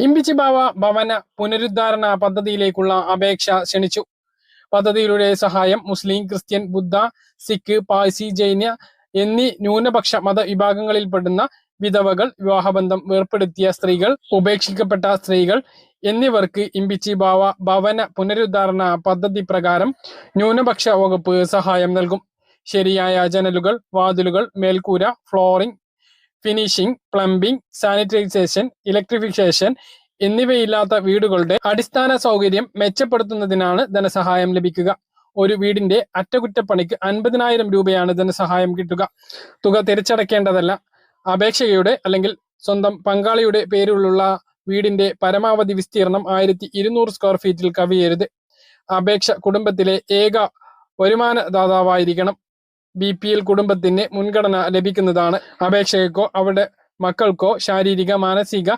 ഇമ്പിച്ചി ബാവ ഭവന പുനരുദ്ധാരണ പദ്ധതിയിലേക്കുള്ള അപേക്ഷ ക്ഷണിച്ചു. പദ്ധതിയിലൂടെ സഹായം മുസ്ലിം ക്രിസ്ത്യൻ ബുദ്ധ സിഖ് പാഴ്സി ജൈന എന്നീ ന്യൂനപക്ഷ മതവിഭാഗങ്ങളിൽപ്പെടുന്ന വിധവകൾ വിവാഹബന്ധം വേർപ്പെടുത്തിയ സ്ത്രീകൾ ഉപേക്ഷിക്കപ്പെട്ട സ്ത്രീകൾ എന്നിവർക്ക് ഇമ്പിച്ചി ഭാവ ഭവന പുനരുദ്ധാരണ പദ്ധതി പ്രകാരം ന്യൂനപക്ഷ വകുപ്പ് സഹായം നൽകും. ശരിയായ ജനലുകൾ വാതിലുകൾ മേൽക്കൂര flooring finishing plumbing sanitization electrification എന്നിവയില്ലാത്ത വീടുകളുടെ അടിസ്ഥാന സൗകര്യം മെച്ചപ്പെടുത്തുന്നതിനാണ് ധനസഹായം ലഭിക്കുക. ഒരു വീടിന്റെ അറ്റകുറ്റപ്പണിക്ക് അൻപതിനായിരം രൂപയാണ് ധനസഹായം കിട്ടുക. തുക തിരിച്ചടയ്ക്കേണ്ടതല്ല അപേക്ഷകയുടെ അല്ലെങ്കിൽ സ്വന്തം പങ്കാളിയുടെ പേരിലുള്ള വീടിന്റെ പരമാവധി വിസ്തീർണം ആയിരത്തി ഇരുന്നൂറ് സ്ക്വയർ ഫീറ്റിൽ കവിയരുത്. അപേക്ഷ കുടുംബത്തിലെ ഏക വരുമാനദാതാവായിരിക്കണം. ബി പി എൽ കുടുംബത്തിന് മുൻഗണന ലഭിക്കുന്നതാണ്. അപേക്ഷകർക്കോ അവരുടെ മക്കൾക്കോ ശാരീരിക മാനസിക